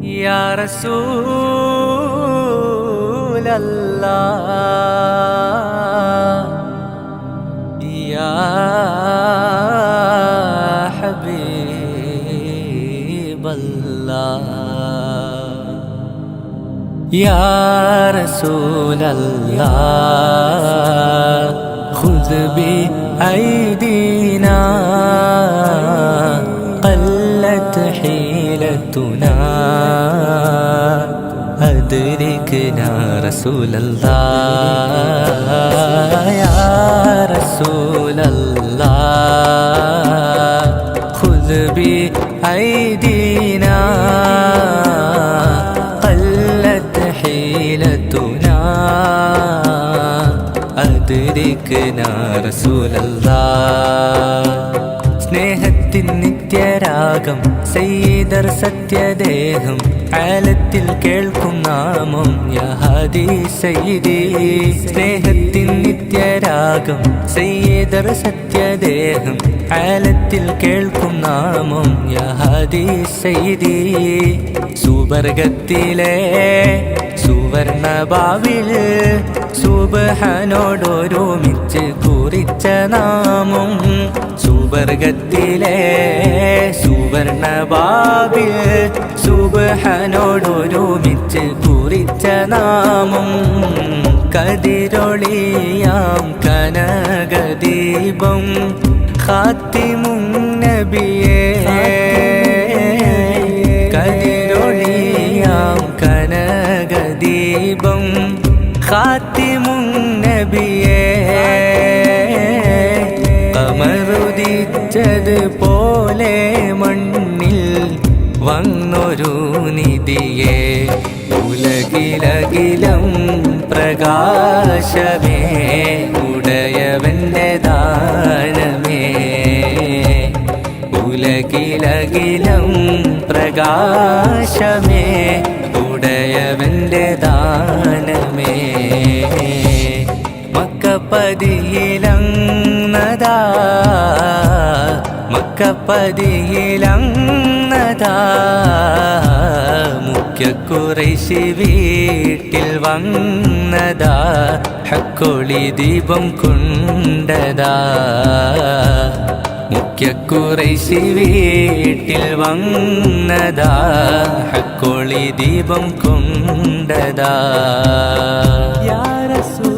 ইয়া রসুল আল্লাহ ইয়া হাবিব আল্লাহ ইয়া রসুল আল্লাহ খুদ বি আইদিনা حيلتنا أدركنا رسول الله يا رسول الله خذ بأيدينا قلت حيلتنا أدركنا رسول الله സ്നേഹത്തിൻ നിത്യരാഗം സയ്യിദർ സത്യദേഹം ആലത്തിൽ കേൾക്കും നാമം യഹാദി സയ്യിദി. സ്നേഹത്തിൻ നിത്യരാഗം സയ്യിദർ സത്യദേഹം ആലത്തിൽ കേൾക്കും നാമം യഹാദി സയ്യിദി. സുവർഗത്തിലെ സുവർണ ഭാവിൽ സുബഹനോടൊരുമിച്ച് കുറിച്ച നാമം സുവർഗത്തിലെ സുവർണ ഭാവിൽ സുബഹനോടൊരുമിച്ച് കുറിച്ച നാമം കതിരൊളിയാം കനകദീപം. ഖാത്തിമും നബിയേ കതിരൊളിയാം കനകദീപം. ഖാത്തിമും നബിയേ നിധിയെ ഉലകിലകിലും പ്രകാശമേ ഉടയവന്റെ ദാനമേ. ഉലകിലകിലും പ്രകാശമേ ഉടയവന്റെ ദാനമേ. മക്കപ്പതിയിലങ്ങതാ മക്കപ്പതിയിലങ്ങതാ. കുറേശി വീട്ടിൽ വന്നതാ. ഹക്കോളി ദീപം കൊണ്ടതാ. മുഖ്യക്കുറേശി വീട്ടിൽ വന്നതാ. ഹക്കോളി ദീപം കൊണ്ടതാ. യാരസു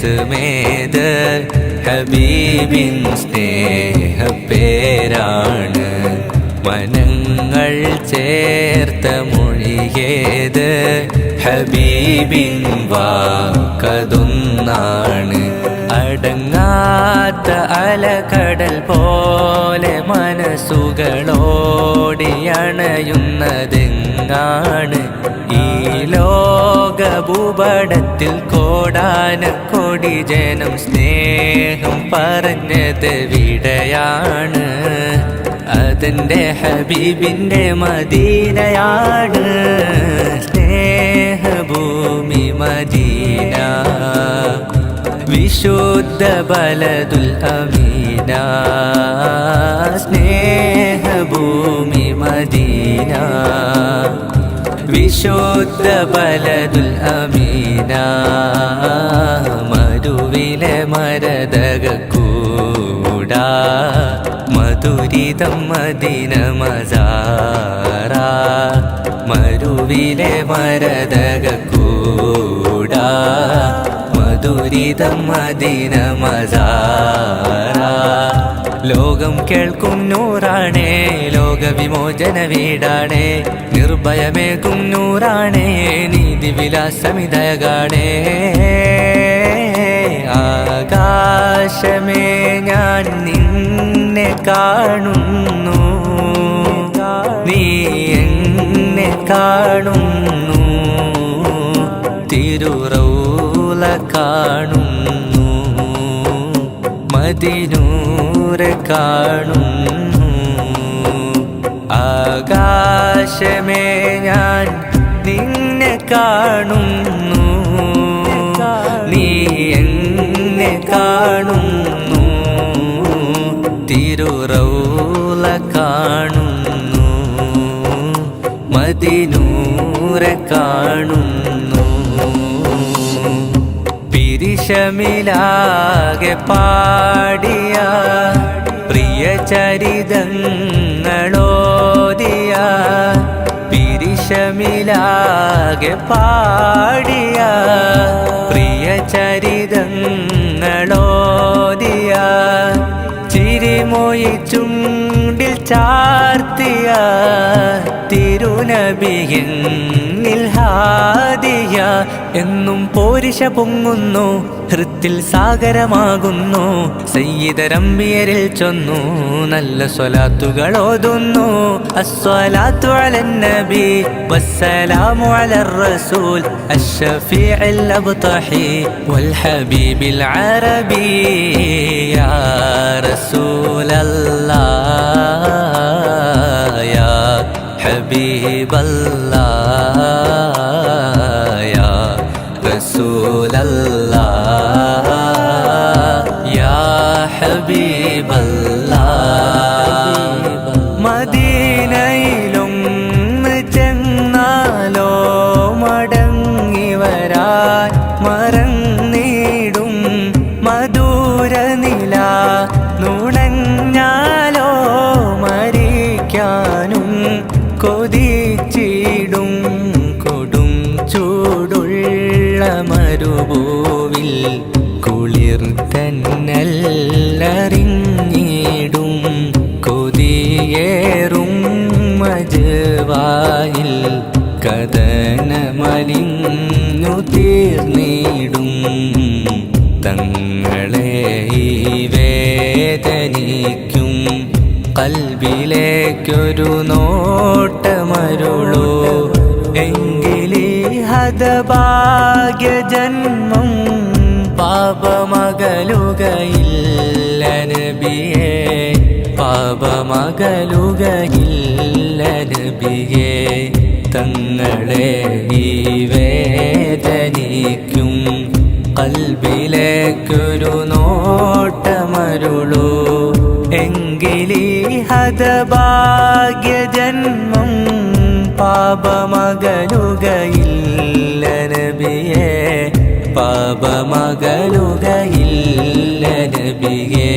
ഇസ്മേത് ഹബീബിൻ സ്നേഹപ്പേരാണ്. മനങ്ങൾ ചേർത്ത മൊഴിയേത് ഹബീബിൻ വാക്കതൊന്നാണ്. അടങ്ങാത്ത അലകടൽ പോലെ മനസ്സുകളോടിയണയുന്നതെങ്ങാണ്? ലോകഭൂപടത്തിൽ കോടാന കോടി ജനം സ്നേഹം പറഞ്ഞത് വിടയാണ്. അതിന്റെ ഹബീബിന്റെ മദീനയാണ്. സ്നേഹഭൂമി മദീന. വിശുദ്ധ ബലതുൽ അമീന. സ്നേഹഭൂമി മദീന. വിശുദ്ധ ബലതുൽ അമീന മരുവിലെ മരതക കൂടാ മധുരിതം മദിന മസാര മരുവിലെ മരതക കൂടാ. ദുരിതം മദീന മസാര ലോകം കേൾക്കും നൂറാണേ ലോകവിമോചന വീടാണേ നിർഭയമേകും നൂറാണേ നീതി വിലാസമിതയകാണേ ആകാശമേ ഞാൻ നിന്നെ കാണുന്നു. നീ എന്നെ കാണുന്നു. തിരുറൗല കാണുന്നു. മതിനൂറ് കാണുന്നു. ആകാശമേ ഞാൻ നിന്നെ കാണുന്നു. നീ എന്നെ കാണുന്നു. തിരുറൗല കാണുന്നു. മതിനൂറ് കാണുന്നു. പിരിശമിലാകെ പാടിയ പ്രിയ ചരിതങ്ങളോദിയ പിരിശമിലാകെ പാടിയ പ്രിയ ചരിതങ്ങളോദിയ ചിരിമൊയി ചുണ്ടിൽ ചാർത്തിയ തിരുനബിയെന്നിൽ ഹാദിയ എന്നും പോരിശ പൊങ്ങുന്നു ഹൃത്തിൽ സാഗരമാകുന്നു. സയ്യിദരമ്പിയരിൽ ചൊന്നു നല്ല സ്വലാത്തുകൾ ഓതുന്നു. അസ്വലാത്തു റസൂൽ വൽ ഹബീബിൽ അറബി. യാ റസൂലല്ലാഹ് യാ ഹബീബല്ലാഹ് യാ റസൂലല്ലാഹ് യാ ഹബീബല്ലാഹ് മദീനയിലും ചെന്നാലോ മടങ്ങി വരാൻ മറന്നിടും മധുര നില കൊതിയേറും മജവായിൽ കഥനമലിഞ്ഞു തീർന്നിടും തങ്ങളെ വേദനിക്കും കൽവിലേക്കൊരു നോട്ടമരുളൂ. എങ്കിലേ ഹതഭാഗ്യ ജന്മം പാപമകലുകയില്ല പാപമകലുകയില്ല നബിയെ തങ്ങളെ ഈ വേദനിക്കും. കൽബിലേക്കൊരു നോട്ടമരുളൂ. എങ്കിലീ ഹതഭാഗ്യ ജന്മം പാപമകലുകയില്ല നബിയെ പാപമകലുകയില്ല നബിയേ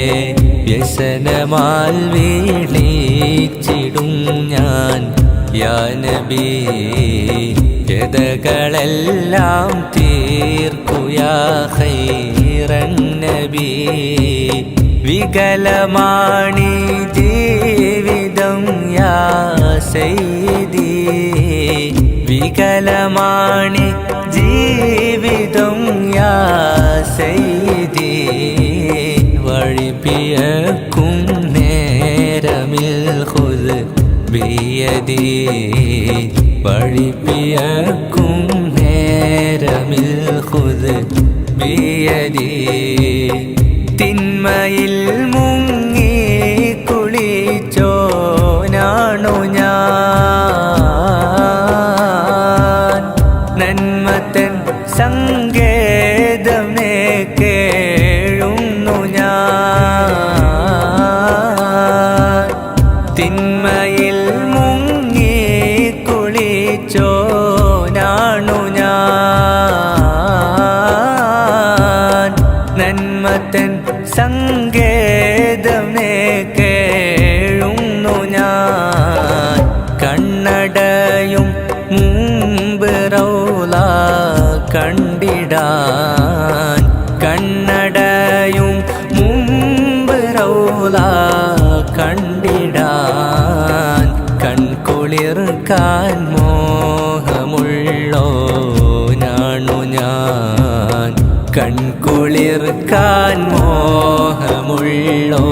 വ്യസനമാൽ വീളിച്ചിടും ഞാൻ. യാ നബി ഗതകളെല്ലാം തീർക്കുയാ വികലമാണി ജീവിതം യാ വികലമാണി ജീവിതം യാ വഴിപ്പിയക്കും നേരമിൽ ഖുദ് ബിയദി. വഴിപ്പിയക്കും നേരമിൽ ഖുദ് ബിയദി. തിന്മയിൽ മോഹമുള്ളോ?